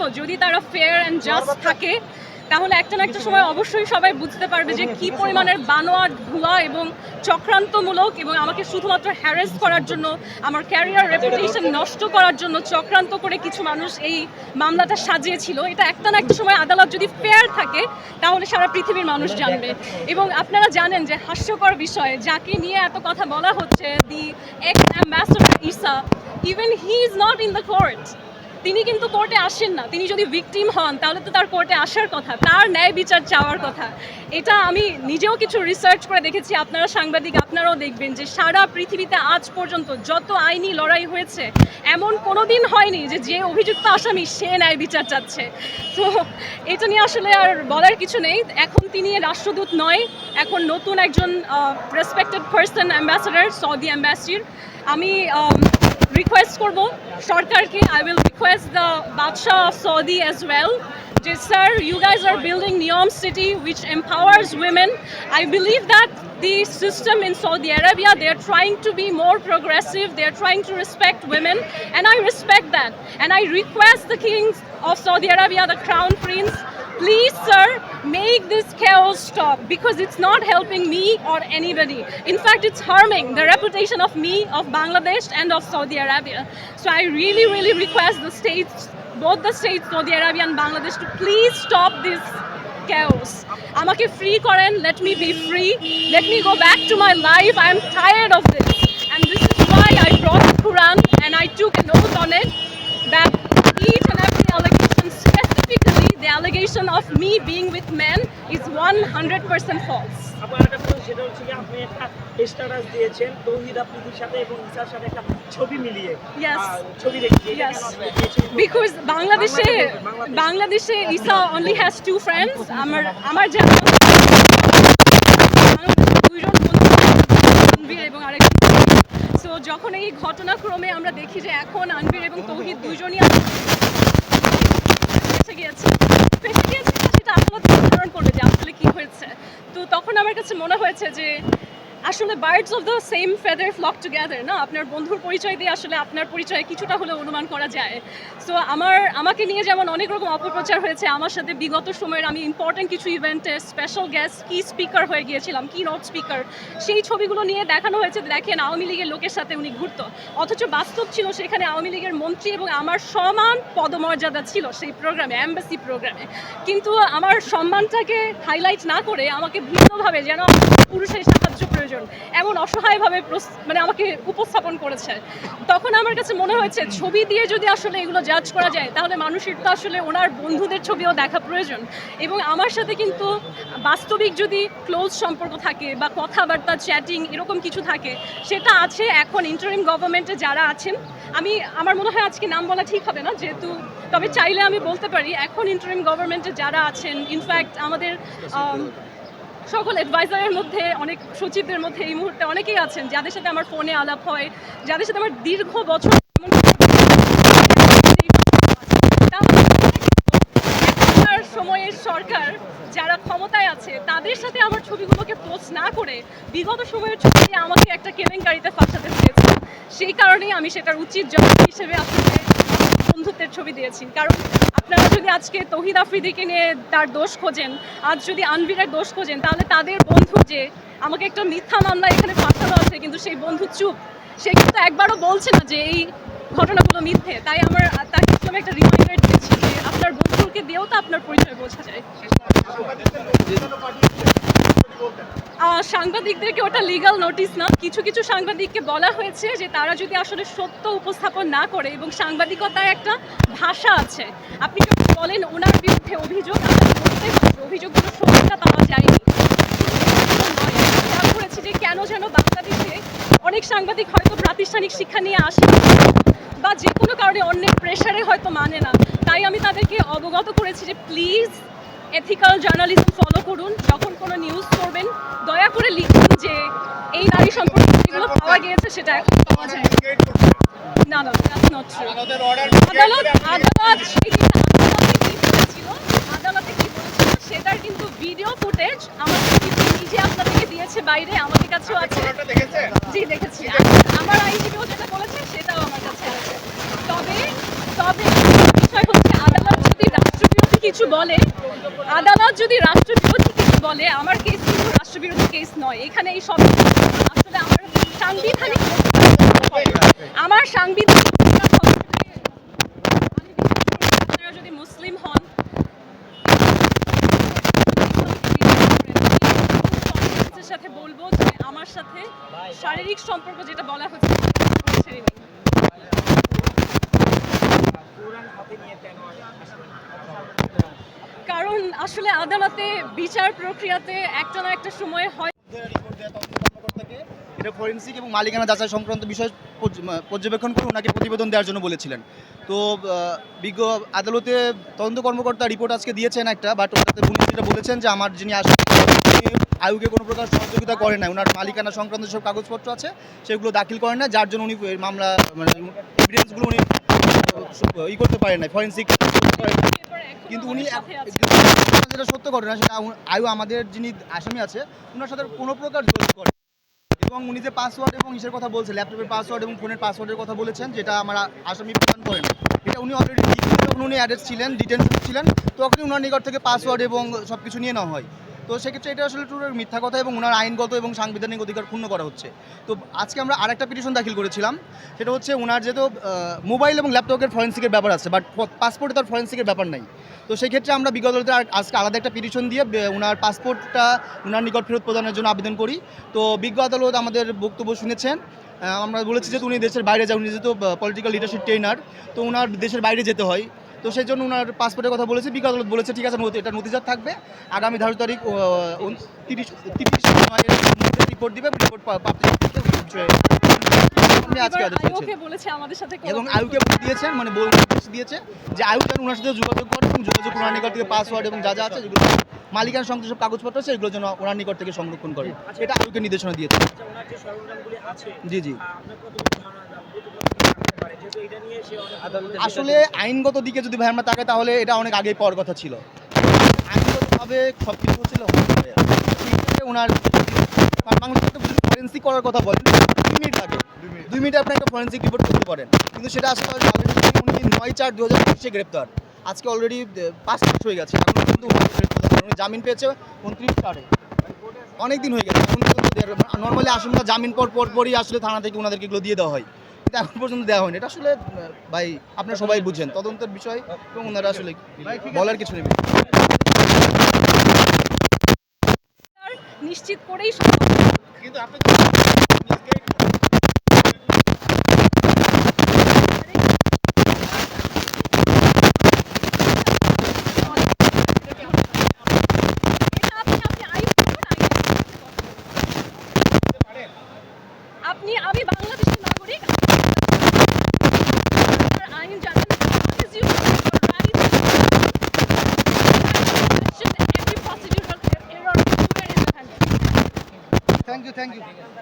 পর্যন্ত যদি তারা ফেয়ার অ্যান্ড জাস্ট থাকে তাহলে একটা না একটা সময় অবশ্যই সবাই বুঝতে পারবে যে কি পরিমাণের বানোয়া ভুয়া এবং চক্রান্তমূলক এবং আমাকে শুধুমাত্র হ্যারেস করার জন্য আমার ক্যারিয়ার রেপুটেশন নষ্ট করার জন্য চক্রান্ত করে কিছু মানুষ এই মামলাটা সাজিয়েছিল। এটা একটা না একটা সময় আদালত যদি ফেয়ার থাকে তাহলে সারা পৃথিবীর মানুষ জানবে। এবং আপনারা জানেন যে হাস্যকর বিষয় যাকে নিয়ে এত কথা বলা হচ্ছে the ex ambassador Isa even he is not in the court তিনি কিন্তু কোর্টে আসেন না। তিনি যদি ভিকটিম হন, তাহলে তো তার কোর্টে আসার কথা, তার ন্যায় বিচার চাওয়ার কথা। এটা আমি নিজেও কিছু রিসার্চ করে দেখেছি, আপনারা সাংবাদিক আপনারাও দেখবেন যে সারা পৃথিবীতে আজ পর্যন্ত যত আইনি লড়াই হয়েছে, এমন কোনো দিন হয়নি যে যে অভিযুক্ত আসামি, সে ন্যায় বিচার চাচ্ছে। তো এটা নিয়ে আসলে আর বলার কিছু নেই। এখন তিনি রাষ্ট্রদূত নয়, এখন নতুন একজন রেসপেক্টেড পার্সন অ্যাম্বাসেডার সৌদি অ্যাম্বাসির আমি রিকোয়েস্ট করব সরকারকে আই উইল রিকোয়েস্ট দ্য বাদশাহ অফ সৌদি অ্যাজ ওয়েল যে sir you guys are building NEOM city which empowers women I believe that the system in Saudi Arabia, they are trying to be more progressive, they are trying to respect women, and I respect that. And I request the kings of Saudi Arabia, the crown prince, please, sir, make this chaos stop because it's not helping me or anybody. In fact, it's harming the reputation of me, of Bangladesh, and of Saudi Arabia. So I really, really request the states, both the states, Saudi Arabia and Bangladesh, to please stop this chaos. আমাকে free করেন let me be free let me go back to my life I am tired of this and this is why I brought Quran and I took an oath on it that Allegation of me being with men, is 100% false. সেটা হচ্ছে কি আপনি একটা status দিয়েছেন তৌহিদ আফ্রিদির সাথে এবং ইসার সাথে একটা ছবি মিলিয়ে Yes. ছবি দেখি এটা Yes. কেন আপনি দিয়েছেন? Because বাংলাদেশে বাংলাদেশে ইসা only has two friends আমার আমার যে এবং আরেকজন সো যখন এই ঘটনাক্রমে আমরা দেখি যে এখন আনবির এবং তৌহিদ দুইজনই ফেসে গিয়েছে ফেসে গিয়েছে সেটা আদালত নির্ধারণ করবে যে আসলে কি হয়েছে তো তখন আমার কাছে মনে হয়েছে যে আসলে birds of the same feather flock together না? আপনার বন্ধুর পরিচয় দিয়ে আসলে আপনার পরিচয় কিছুটা হলে অনুমান করা যায়। সো আমার, আমাকে নিয়ে যেমন অনেক রকম অপপ্রচার হয়েছে, আমার সাথে বিগত সময়ের আমি ইম্পর্টেন্ট কিছু ইভেন্টে স্পেশাল গেস্ট কি স্পিকার হয়ে গিয়েছিলাম কি নট স্পিকার সেই ছবিগুলো নিয়ে দেখানো হয়েছে, দেখেন আওয়ামী লীগের লোকের সাথে উনি ঘুরতো। অথচ বাস্তব ছিল সেখানে আওয়ামী লীগের মন্ত্রী এবং আমার সমান পদমর্যাদা ছিল সেই প্রোগ্রামে অ্যাম্বাসি প্রোগ্রামে কিন্তু আমার সম্মানটাকে হাইলাইট না করে আমাকে ভিন্নভাবে যেন পুরুষের সাহায্য প্রয়োজন এমন অসহায়ভাবে মানে আমাকে উপস্থাপন করেছে। তখন আমার কাছে মনে হয়েছে ছবি দিয়ে যদি আসলে এগুলো জাজ করা যায় তাহলে মানুষের তো আসলে ওনার বন্ধুদের ছবিও দেখা প্রয়োজন। এবং আমার সাথে কিন্তু বাস্তবিক যদি ক্লোজ সম্পর্ক থাকে বা কথাবার্তা চ্যাটিং এরকম কিছু থাকে সেটা আছে এখন ইন্টারিম গভর্নমেন্টে যারা আছেন। আমি আমার মনে হয় আজকে নাম বলা ঠিক হবে না যেহেতু তবে চাইলে আমি বলতে পারি এখন ইন্টারিম গভর্নমেন্টে যারা আছেন ইনফ্যাক্ট আমাদের আম, সকল অ্যাডভাইজারের মধ্যে, অনেক সচিবদের মধ্যে এই মুহূর্তে অনেকেই আছেন, যাদের সাথে আমার ফোনে আলাপ হয়, যাদের সাথে আমার দীর্ঘ বছর সময়ের সরকার যারা ক্ষমতায় আছে, তাদের সাথে আমার ছবিগুলোকে পোস্ট না করে বিগত সময়ের ছবি আমাকে একটা কেলেঙ্কারিতে ফাঁসাতে চেয়েছে সেই কারণেই আমি সেটার উচিত জবাব হিসেবে আসলে বন্ধুত্বের ছবি দিয়েছি। কারণ আপনারা যদি আজকে তহিদ আফ্রিদিকে নিয়ে তার দোষ খোঁজেন, আজ যদি আনবিরের দোষ খোঁজেন, তাহলে তাদের বন্ধু যে, আমাকে একটা মিথ্যা মামলা এখানে পাঠানো আছে, কিন্তু সেই বন্ধু চুপ। সে কিন্তু একবারও বলছে না যে এই ঘটনাগুলো মিথ্যে। তাই আমার তাকে আমি একটা রিমাইন্ডার দিয়েছি যে আপনার বন্ধুকে দিয়েও তো আপনার পরিচয় বোঝা যায়। সাংবাদিকদেরকে ওটা লিগ্যাল নোটিশ না। কিছু কিছু সাংবাদিককে বলা হয়েছে যে তারা যদি আসলে সত্য উপস্থাপন না করে এবং সাংবাদিকতার একটা ভাষা আছে, আপনি যখন বলেন ওনার বিরুদ্ধে অভিযোগ অভিযোগগুলো সত্যতা পাওয়া যায়নি। করেছি যে কেন যেন বাংলাদেশে অনেক সাংবাদিক হয়তো প্রাতিষ্ঠানিক শিক্ষা নিয়ে আসে বা যে কোনো কারণে অন্যের প্রেশারে হয়তো মানে না। তাই আমি তাদেরকে অবগত করেছি যে প্লিজ এথিক্যাল জার্নালিজম ফলো করুন যখন কোনো নিউজ করবেন দয়া করে লিখুন যে এই নারী সম্পর্কে যেগুলো পাওয়া গিয়েছে সেটা এখন পাওয়া যায় না। না দ্যাটস নট ট্রু আদালত আদালত সেই আদালতে কি বলেছিল? সেটার কিন্তু ভিডিও ফুটেজ আমার নিজে আপনাদেরকে দিয়েছে বাইরে আমাদের কাছেও আছে। জি দেখেছি। আমার আইনজীবীও যেটা বলেছে সেটাও আমার কাছে আছে। তবে তবে কিছু বলে, আদালত যদি রাষ্ট্রবিরোধী কিছু বলে, আমার কেস কিন্তু রাষ্ট্রবিরোধী কেস নয় এখানে এই সব আসলে আমার সাংবিধানিক আমার সাংবিধানিক যদি মুসলিম হন সাথে বলব যে আমার সাথে শারীরিক সম্পর্ক যেটা বলা হচ্ছে ছেড়ে নিন। কোরআন হাতে নিয়ে কেন কারণ আসলে আদালতে বিচার প্রক্রিয়াতে একটা না একটা সময় হয় এটা ফরেন্সিক এবং মালিকানা যাচাই সংক্রান্ত বিষয় পর্যবেক্ষণ করে ওনাকে প্রতিবেদন দেওয়ার জন্য বলেছিলেন তো বিজ্ঞ আদালতে তদন্ত কর্মকর্তা রিপোর্ট আজকে দিয়েছেন একটা বাট ওটাতে উনি বলেছেন যে আমার যিনি আসলে আয়ুকে কোনো প্রকার সহযোগিতা করেন না ওনার মালিকানা সংক্রান্ত সব কাগজপত্র আছে, সেগুলো দাখিল করেন না যার জন্য উনি মামলা মানে এভিডেন্সগুলো উনি ই করতে পারেন না ফরেন্সিক। কিন্তু উনি যেটা সত্য ঘটনা সেটা আয়ু আমাদের যিনি আসামি আছে ওনার সাথে কোনো প্রকার যোগাযোগ করে এবং উনি যে পাসওয়ার্ড এবং ইসের কথা বলছেন ল্যাপটপের পাসওয়ার্ড এবং ফোনের পাসওয়ার্ডের কথা বলেছেন যেটা আমার আসামি প্রদান করেন। এটা উনি অলরেডি যখন উনি অ্যাড্রেস ছিলেন ডিটেনশন ছিলেন তখনই ওনার নিকট থেকে পাসওয়ার্ড এবং সব কিছু নিয়ে নেওয়া হয়। তো সেক্ষেত্রে এটা আসলে টুরের মিথ্যা কথা এবং ওনার আইনগত এবং সাংবিধানিক অধিকার ক্ষুণ্ণ করা হচ্ছে। তো আজকে আমরা আরেকটা পিটিশন দাখিল করেছিলাম। সেটা হচ্ছে ওনার যেহেতু মোবাইল এবং ল্যাপটপের ফরেন্সিকের ব্যাপার আছে, বাট পাসপোর্টে তার ফরেন্সিকের ব্যাপার নাই। তো সেই ক্ষেত্রে আমরা বিগত আজকে আলাদা একটা পিটিশন দিয়ে ওনার পাসপোর্টটা ওনার নিকট ফেরত প্রদানের জন্য আবেদন করি। তো বিজ্ঞ আদালত আমাদের বক্তব্য শুনেছেন। আমরা বলেছি যে উনি দেশের বাইরে যান, উনি যেহেতু পলিটিক্যাল লিডারশিপ ট্রেনার তো ওনার দেশের বাইরে যেতে হয়। তো সেই জন্য ওনার পাসপোর্টের কথা বলেছে বিজ্ঞ আদালত বলেছে ঠিক আছে এটা নথিজাত থাকবে আগামী ধারো তারিখ তিরিশ তিরিশ মধ্যে রিপোর্ট দিবে রিপোর্ট আজকে এবং আয়ুকে। দিয়েছেন মানে বল দিয়েছে যে আয়ু যেন ওনার সাথে যোগাযোগ করে এবং যোগাযোগ ওনার নিকট থেকে পাসওয়ার্ড এবং যা যা আছে যেগুলো মালিকানা সংশ্লিষ্ট সব কাগজপত্র আছে এগুলো যেন ওনার নিকট থেকে সংরক্ষণ করে। এটা আয়ুকে নির্দেশনা দিয়েছে। আচ্ছা ওনার যে সরঞ্জামগুলি আছে জি জি। আসলে আইনগত দিকে যদি ভাই আমরা তাকাই তাহলে এটা অনেক আগেই পাওয়ার কথা ছিল। আইনগতভাবে সব কিছু হচ্ছিল সেক্ষেত্রে ওনার ফরেন্সিক করার কথা বলেন দুই মিনিট লাগে। দুই মিনিটে। আপনি একটা ফরেন্সিক রিপোর্ট করতে পারেন। কিন্তু সেটা আসলে উনি নয় চার দু হাজার গ্রেপ্তার। আজকে অলরেডি পাঁচ মাস হয়ে গেছে। এখন কিন্তু উনি জামিন পেয়েছে উনত্রিশ চারে। অনেক দিন হয়ে গেছে নর্মালি আসামিরা জামিন পর পর পরই আসলে থানা থেকে ওনাদেরকে এগুলো দিয়ে দেওয়া হয়। কিন্তু এখন পর্যন্ত দেওয়া হয়নি। এটা আসলে ভাই আপনারা সবাই বুঝেন। তদন্তের বিষয় এবং ওনারা আসলে বলার কিছু নেই। নিশ্চিত করেই কিন্তু আপনি এটা আপনি আপনি আইন করুন, আইন করুন। আপনি আমি বাংলাদেশের নাগরিক আইন জানেন Thank you, thank right?